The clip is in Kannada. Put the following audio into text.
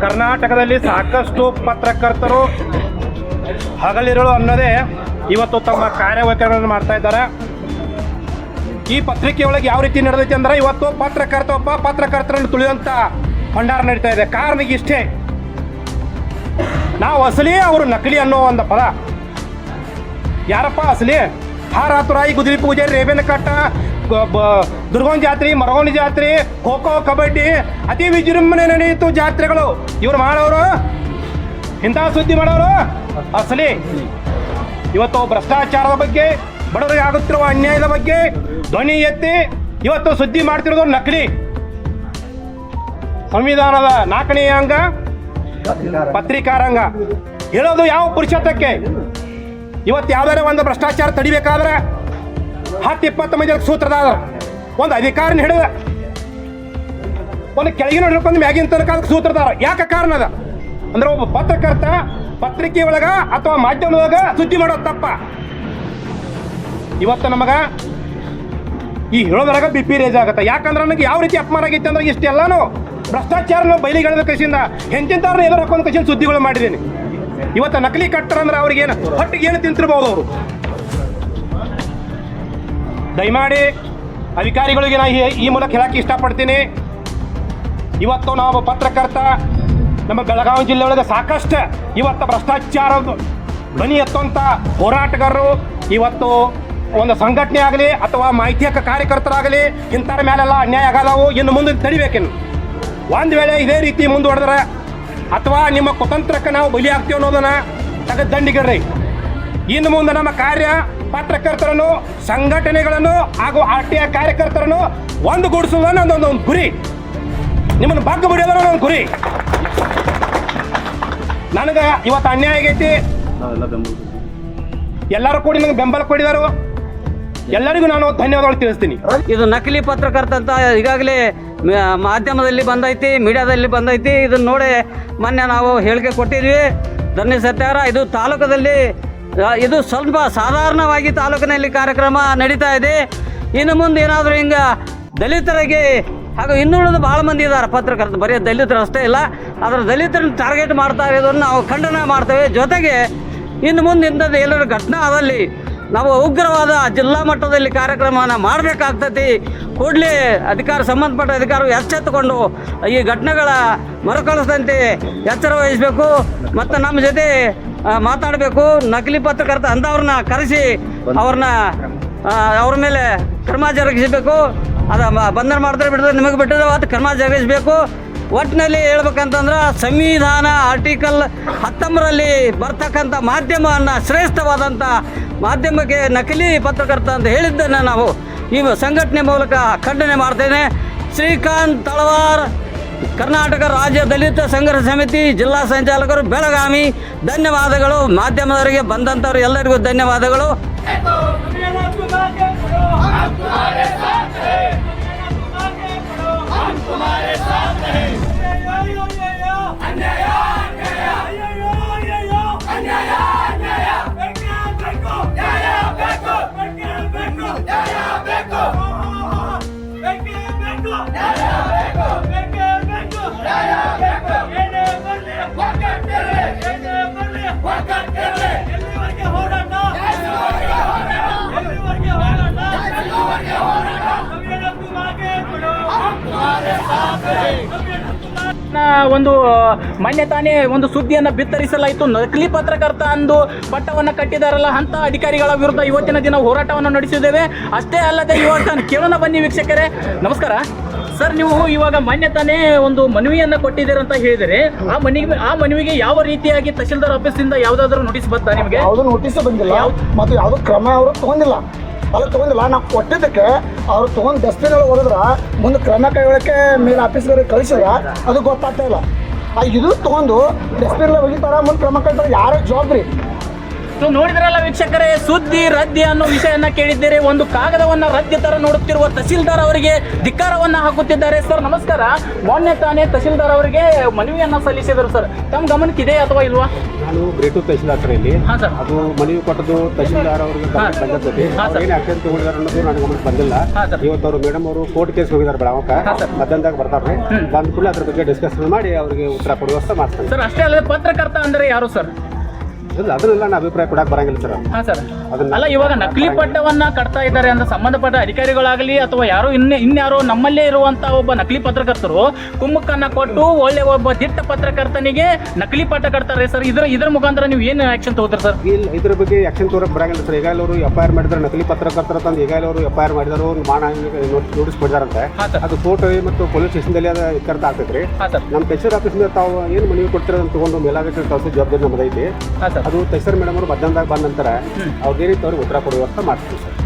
कर्नाटक साकु पत्रकर्तर ಹಗಲಿರುಳು ಅನ್ನೋದೇ ಇವತ್ತು ತಮ್ಮ ಕಾರ್ಯವೈಖರಿಗಳನ್ನು ಮಾಡ್ತಾ ಇದ್ದಾರೆ. ಈ ಪತ್ರಿಕೆಯೊಳಗೆ ಯಾವ ರೀತಿ ನಡೆದೈತೆ ಅಂದ್ರೆ ಇವತ್ತು ಪತ್ರಕರ್ತ ಒಬ್ಬ ಪತ್ರಕರ್ತರನ್ನು ತುಳಿಯುವಂಥ ಭಂಡಾರ ನಡೀತಾ ಇದೆ. ಕಾರಣ ಇಷ್ಟೇ, ನಾವು ಅಸಲಿ ಅವರು ನಕಲಿ ಅನ್ನೋ ಒಂದು ಪದ. ಯಾರಪ್ಪ ಅಸಲಿ? ಹಾರಾತುರಾಯಿ ಗುದಿರಿ ಪೂಜೆ ರೇಬೇನ ಕಟ್ಟ ದುರ್ಗೋನ್ ಜಾತ್ರೆ ಮರಗೋನಿ ಜಾತ್ರೆ, ಖೋ ಖೋ, ಕಬಡ್ಡಿ, ಅತಿ ವಿಜೃಂಭಣೆ ನಡೆಯಿತು ಜಾತ್ರೆಗಳು. ಇವ್ರು ಮಾಡೋರು ಇಂಥ ಸುದ್ದಿ ಮಾಡೋರು ಅಸಲಿ ಇವತ್ತು ಭ್ರಷ್ಟಾಚಾರದ ಬಗ್ಗೆ, ಬಡವರಿಗೆ ಆಗುತ್ತಿರುವ ಅನ್ಯಾಯದ ಬಗ್ಗೆ ಧ್ವನಿ ಎತ್ತಿ ಇವತ್ತು ಸುದ್ದಿ ಮಾಡ್ತಿರೋದು ನಕಲಿ. ಸಂವಿಧಾನದ ನಾಲ್ಕನೇ ಅಂಗ, ಪತ್ರಿಕಾರಂಗ. ಹೇಳೋದು ಯಾವ ಪುರುಷತ್ವಕ್ಕೆ? ಇವತ್ತು ಯಾವ್ದಾರ ಒಂದು ಭ್ರಷ್ಟಾಚಾರ ತಡಿಬೇಕಾದ್ರೆ ಹತ್ತು ಇಪ್ಪತ್ತು ಮಂದಿ ಸೂತ್ರದಾರ ಒಂದು ಅಧಿಕಾರನ ಹಿಡಿದ, ಒಂದು ಕೆಳಗಿನ ಹಿಡ್ಕೊಂಡು ಮ್ಯಾಗಿನ ತನಕ ಅದಕ್ಕೆ ಸೂತ್ರದಾರ ಯಾಕೆ ಕಾರಣ ಅದ? ಅಂದ್ರೆ ಒಬ್ಬ ಪತ್ರಕರ್ತ ಪತ್ರಿಕೆ ಒಳಗ ಅಥವಾ ಮಾಧ್ಯಮದೊಳಗ ಸುದ್ದಿ ಮಾಡೋದು ತಪ್ಪ. ಇವತ್ತು ನಮಗ ಈ ಹೇಳೋದ್ರಾಗ ಬಿ ಪಿ ರೇಜ್ ಆಗತ್ತೆ. ಯಾಕಂದ್ರೆ ನನಗೆ ಯಾವ ರೀತಿ ಅಪಮಾನ ಆಗೈತೆ ಅಂದ್ರೆ ಇಷ್ಟೆಲ್ಲಾನು ಭ್ರಷ್ಟಾಚಾರ ಬೈಲಿ ಬಯಲಿಗೆಳೆದ ಕಸಿಯಿಂದ ಹೆಂಚಿಂತಾರನ್ನ ಎಲ್ಲರೂ ಹಾಕೊಂಡು ಕಸಿಯಿಂದ ಸುದ್ದಿಗಳು ಮಾಡಿದ್ದೀನಿ. ಇವತ್ತು ನಕಲಿ ಕಟ್ಟರ ಅಂದ್ರೆ ಅವ್ರಿಗೆ ಏನು? ಹೊಟ್ಟಿಗೆ ಏನು ತಿಂತಿರ್ಬೋದು ಅವರು? ದಯಮಾಡಿ ಅಧಿಕಾರಿಗಳಿಗೆ ನಾ ಈ- ಈ ಮೂಲಕ ಹೇಳಕ್ಕೆ ಇಷ್ಟಪಡ್ತೀನಿ. ಇವತ್ತು ನಾವು ಪತ್ರಕರ್ತ ನಮ್ಮ ಬೆಳಗಾವಿ ಜಿಲ್ಲೆ ಒಳಗೆ ಸಾಕಷ್ಟು ಇವತ್ತು ಭ್ರಷ್ಟಾಚಾರ ಧ್ವನಿ ಎತ್ತುವಂಥ ಹೋರಾಟಗಾರರು ಇವತ್ತು ಒಂದು ಸಂಘಟನೆ ಆಗಲಿ ಅಥವಾ ಮಾಹಿತಿ ಹಕ್ಕ ಕಾರ್ಯಕರ್ತರಾಗಲಿ ಇಂಥರ ಮೇಲೆಲ್ಲ ಅನ್ಯಾಯ ಆಗಲ್ಲವು ಇನ್ನು ಮುಂದೆ ತಡಿಬೇಕಿನ್ನು ಒಂದು ವೇಳೆ ಇದೇ ರೀತಿ ಮುಂದುವರೆದ್ರೆ ಅಥವಾ ನಿಮ್ಮ ಕುತಂತ್ರಕ್ಕೆ ನಾವು ಬಲಿ ಆಗ್ತೀವಿ ಅನ್ನೋದನ್ನ ತೆಗೆದು ಇನ್ನು ಮುಂದೆ ನಮ್ಮ ಕಾರ್ಯ ಪತ್ರಕರ್ತರನ್ನು, ಸಂಘಟನೆಗಳನ್ನು ಹಾಗೂ ಆರ್ ಟಿ ಐ ಕಾರ್ಯಕರ್ತರನ್ನು ಒಂದು ಗೂಡಿಸುವುದನ್ನು ಒಂದೊಂದು ಒಂದು ಗುರಿ. ನಿಮ್ಮನ್ನು ಬಗ್ಗ ಬಿಡೋದನ್ನ ಒಂದು ಗುರಿ ನನಗೆ ಇವತ್ತು ಅನ್ಯಾಯ ಆಗೈತಿ. ಎಲ್ಲರೂ ಕೂಡಿ ನಂಗೆ ಬೆಂಬಲ ಕೊಡಿದಾರು. ಎಲ್ಲರಿಗೂ ನಾನು ಧನ್ಯವಾದಗಳು ತಿಳಿಸ್ತೀನಿ. ಇದು ನಕಲಿ ಪತ್ರಕರ್ತ ಅಂತ ಈಗಾಗಲೇ ಮಾಧ್ಯಮದಲ್ಲಿ ಬಂದೈತಿ, ಮೀಡಿಯಾದಲ್ಲಿ ಬಂದೈತಿ. ಇದನ್ನ ನೋಡಿ ಮೊನ್ನೆ ನಾವು ಹೇಳಿಕೆ ಕೊಟ್ಟಿದ್ವಿ. ಧನ್ಯ ಸತ್ಯಾರ, ಇದು ತಾಲೂಕದಲ್ಲಿ ಇದು ಸ್ವಲ್ಪ ಸಾಧಾರಣವಾಗಿ ತಾಲೂಕಿನಲ್ಲಿ ಕಾರ್ಯಕ್ರಮ ನಡೀತಾ ಇದೆ. ಇನ್ನು ಮುಂದೆ ಏನಾದರೂ ಹಿಂಗೆ ದಲಿತರಿಗೆ ಹಾಗೂ ಇನ್ನುಳಿದ ಭಾಳ ಮಂದಿ ಇದ್ದಾರೆ ಪತ್ರಕರ್ತ ಬರೀ ದಲಿತರು ಅಷ್ಟೇ ಇಲ್ಲ. ಅದರ ದಲಿತರನ್ನು ಟಾರ್ಗೆಟ್ ಮಾಡ್ತಾ ಇರೋದನ್ನು ನಾವು ಖಂಡನೆ ಮಾಡ್ತೇವೆ. ಜೊತೆಗೆ ಇನ್ನು ಮುಂದೆ ಇಂಥದ್ದು ಎಲ್ಲರ ಘಟನೆ ಅದಲ್ಲಿ ನಾವು ಉಗ್ರವಾದ ಜಿಲ್ಲಾ ಮಟ್ಟದಲ್ಲಿ ಕಾರ್ಯಕ್ರಮವನ್ನು ಮಾಡಬೇಕಾಗ್ತತಿ. ಕೂಡಲೇ ಅಧಿಕಾರ ಸಂಬಂಧಪಟ್ಟ ಅಧಿಕಾರ ಎಚ್ಚೆತ್ತುಕೊಂಡು ಈ ಘಟನೆಗಳ ಮರುಕಳಿಸದಂತೆ ಎಚ್ಚರ ವಹಿಸಬೇಕು. ಮತ್ತು ನಮ್ಮ ಜೊತೆ ಮಾತಾಡಬೇಕು. ನಕಲಿ ಪತ್ರಕರ್ತ ಅಂಥವ್ರನ್ನ ಕರೆಸಿ ಅವ್ರನ್ನ ಅವ್ರ ಮೇಲೆ ಕ್ರಮ ಜರುಗಿಸಬೇಕು. ಅದ ಬಂಧನ ಮಾಡಿದ್ರೆ ಬಿಡಿದ್ರೆ ನಿಮಗೆ ಬಿಟ್ಟಿದ್ರೆ ಅದು ಕ್ರಮ ಜರುಗಿಸಬೇಕು ಒಟ್ಟಿನಲ್ಲಿ ಹೇಳ್ಬೇಕಂತಂದ್ರೆ ಸಂವಿಧಾನ ಆರ್ಟಿಕಲ್ ಹತ್ತೊಂಬರಲ್ಲಿ ಬರ್ತಕ್ಕಂಥ ಮಾಧ್ಯಮವನ್ನು ಶ್ರೇಷ್ಠವಾದಂಥ ಮಾಧ್ಯಮಕ್ಕೆ ನಕಲಿ ಪತ್ರಕರ್ತ ಅಂತ ಹೇಳಿದ್ದನ್ನು ನಾವು ಈ ಸಂಘಟನೆ ಮೂಲಕ ಖಂಡನೆ ಮಾಡ್ತೇನೆ. ಶ್ರೀಕಾಂತ್ ತಳವಾರ್, ಕರ್ನಾಟಕ ರಾಜ್ಯ ದಲಿತ ಸಂಘರ್ಷ ಸಮಿತಿ ಜಿಲ್ಲಾ ಸಂಚಾಲಕರು, ಬೆಳಗಾವಿ, ಧನ್ಯವಾದಗಳು. ಮಾಧ್ಯಮದವರಿಗೆ ಬಂದಂಥವ್ರು ಎಲ್ಲರಿಗೂ ಧನ್ಯವಾದಗಳು. Yeah, yeah. ಒಂದು ಮೊನ್ನೆ ತಾನೇ ಒಂದು ಸುದ್ದಿಯನ್ನು ಬಿತ್ತರಿಸಲಾಯಿತು. ನಕಲಿ ಪತ್ರಕರ್ತ ಅಂದು ಪಟ್ಟವನ್ನು ಕಟ್ಟಿದಾರಲ್ಲ ಅಂತ ಅಧಿಕಾರಿಗಳ ವಿರುದ್ಧ ಇವತ್ತಿನ ದಿನ ಹೋರಾಟವನ್ನು ನಡೆಸಿದ್ದೇವೆ. ಅಷ್ಟೇ ಅಲ್ಲದೆ ಇವಾಗ ಕೇಳೋಣ ಬನ್ನಿ ವೀಕ್ಷಕರೇ. ನಮಸ್ಕಾರ. ಸರ್ ನೀವು ಇವಾಗ ಮೊನ್ನೆ ತಾನೇ ಒಂದು ಮನವಿಯನ್ನ ಕೊಟ್ಟಿದ್ದೀರ ಅಂತ ಹೇಳಿದರೆ ಆ ಮನವಿ ಆ ಮನವಿಗೆ ಯಾವ ರೀತಿಯಾಗಿ ತಹಶೀಲ್ದಾರ್ ಆಫೀಸಿಂದ ಯಾವುದಾದ್ರೂ ನೋಟಿಸ್ ಬಂತಾ ನಿಮಗೆ? ಯಾವುದು ನೋಟಿಸ್ ಬಂದಿಲ್ಲ. ಮತ್ತು ಯಾವುದೋ ಕ್ರಮ ಅವರು ತಗೊಂಡಿಲ್ಲ. ಅಲ್ಲ ತೊಗೊಂಡಿಲ್ಲ. ನಾವು ಕೊಟ್ಟಿದ್ದಕ್ಕೆ ಅವ್ರು ತೊಗೊಂಡು ಡಸ್ಟ್ಬಿನ್ ಒಳಗೆ ಹೊಡೆದ್ರ ಮುಂದೆ ಕ್ರಮ ಕೈಗೊಳ್ಳಕ್ಕೆ ಮೇಲ್ ಆಫೀಸ್ಗಳಿಗೆ ಕಳಿಸಿದ್ರ ಅದು ಗೊತ್ತಾಗ್ತಾ ಇಲ್ಲ. ಆ ಇದು ತೊಗೊಂಡು ಡಸ್ಟ್ಬಿನ್ ಒಗಿತಾರ, ಮುಂದೆ ಕ್ರಮ ಕೈತಾರೆ ಯಾರ ಜವಾಬ್ದಾರಿ? ಸೊ ನೋಡಿದ್ರಲ್ಲ ವೀಕ್ಷಕರೇ ಸುದ್ದಿ ರದ್ದಿ ಅನ್ನೋ ವಿಷಯನ ಕೇಳಿದ್ದೀರಿ. ಒಂದು ಕಾಗದವನ್ನ ರದ್ದಿ ತರ ನೋಡುತ್ತಿರುವ ತಹಸೀಲ್ದಾರ್ ಅವರಿಗೆ ಧಿಕ್ಕಾರವನ್ನ ಹಾಕುತ್ತಿದ್ದಾರೆ. ಸರ್ ನಮಸ್ಕಾರ. ಮೊನ್ನೆ ತಾನೇ ತಹಸೀಲ್ದಾರ್ ಅವರಿಗೆ ಮನವಿಯನ್ನ ಸಲ್ಲಿಸಿದರು ಸರ್. ತಮ್ಮ ಗಮನಕ್ಕೆ ಇದೆ ಅಥವಾ ಇಲ್ವಾ? ನಾನು ಗ್ರೇಟು ತಹಸೀಲ್ದಾರ್ ಸರ್ ಇಲ್ಲಿ ಹಾ ಸರ್. ಅದು ಮನವಿ ಕೊಟ್ಟದ್ದು ತಹಸೀಲ್ದಾರ್ ಅವರಿಗೆ. ಬಂದದ್ದು ಹಾ, ಸರ್. ಏನು ಆಕ್ಷನ್ ತಗೊಂಡಿದ್ದಾರೆ ಅನ್ನೋದು ಗಮನಕ್ಕೆ ಬಂದಿಲ್ಲ. ಹಾ, ಸರ್. ಇವತ್ತು ಅವರು ಮೇಡಮ್ ಅವರು ಕೋರ್ಟ್ ಕೇಸ್ ಹೋಗಿದ್ದಾರೆ ಬೇಡ ಅವಕಾ ಸರ್. ಮಧ್ಯಾಹ್ನದಾಗ ಬರ್ತಾರೆ ಬಂದ ಕೂಡಲೇ ಅದ್ರ ಬಗ್ಗೆ ಡಿಸ್ಕಸ್ ಮಾಡಿ ಅವರಿಗೆ ಉತ್ತರ ಕೊಡುವ ವ್ಯವಸ್ಥೆ ಮಾಡ್ತಾರೆ ಸರ್ ಅಷ್ಟೇ ಅಲ್ಲದೆ ಪತ್ರಕರ್ತ ಅಂದ್ರೆ ಯಾರು ಸರ್? ಅದನ್ನೆಲ್ಲ ನಾನು ಅಭಿಪ್ರಾಯ ಕೊಡಕ್ಕೆ ಬರಂಗಿಲ್ಲ ಸರ್. ಹಾಂ ಸರ್. ಅಲ್ಲ ಇವಾಗ ನಕಲಿ ಪಟ್ಟವನ್ನ ಕಟ್ತಾ ಇದ್ದಾರೆ ಅಂತ ಸಂಬಂಧಪಟ್ಟ ಅಧಿಕಾರಿಗಳಾಗಲಿ ಅಥವಾ ಯಾರೋ ಇನ್ನ ಇನ್ಯಾರೋ ನಮ್ಮಲ್ಲೇ ಇರುವಂತ ಒಬ್ಬ ನಕಲಿ ಪತ್ರಕರ್ತರು ಕುಮ್ಮಕ್ಕನ್ನ ಕೊಟ್ಟು ಒಳ್ಳೆ ಒಬ್ಬ ದಿಟ್ಟ ಪತ್ರಕರ್ತನಿಗೆ ನಕಲಿ ಪಟ್ಟ ಕಟ್ತಾರೆ ಸರ್. ಇದ್ರ ಇದ್ರ ಮುಖಾಂತರ ನೀವು ಏನು ಆಕ್ಷನ್ ತಗೋತಾರೆ ಸರ್? ಇಲ್ಲ ಇದ್ರ ಬಗ್ಗೆ ಆಕ್ಷನ್ ತೋರಕ್ ಬರಂಗಿಲ್ಲ ಸರ್. ಈಗಾಗಲೇ ಅವರು ಎಫ್ ಐ ಆರ್ ಮಾಡಿದ್ರೆ ನಕಲಿ ಪತ್ರಕರ್ತರ ತಂದು ಈಗಾಗಲೇ ಅವರು ಎಫ್ ಐ ಆರ್ ಮಾಡಿದ್ರು ಮಾಡ ನೋಟಿಸ್ ಕೊಡ್ತಾರಂತೆ ಅದು ಕೋರ್ಟ್ ಮತ್ತು ಪೊಲೀಸ್ ಸ್ಟೇಷನ್ದಲ್ಲಿ ಅದು ಇತ್ಯರ್ಥ ಆಗ್ತೈತ್ರಿ. ನಮ್ಮ ತಹಸೀಲ್ ಆಫೀಸಿಂದ ತಾವು ಏನು ಮನವಿ ಕೊಡ್ತೀರ ತಗೊಂಡು ಮೇಲಾಗಕ್ಕೆ ಕಳಿಸೋ ಜವಾಬ್ದಾರಿ ನಮ್ಮದೈತಿ ಅದು ತಹಸೀಲ್ ಮೇಡಮ್ ಅವರು ಮಧ್ಯಾಹ್ನದಾಗ ಬಂದ ನಂತರ ಅವ್ರಿಗೆ ರೀತಿ ಅವ್ರಿಗೆ ಉತ್ತರ ಕೊಡುವ ವ್ಯವಸ್ಥೆ ಮಾಡ್ತೀವಿ ಸರ್.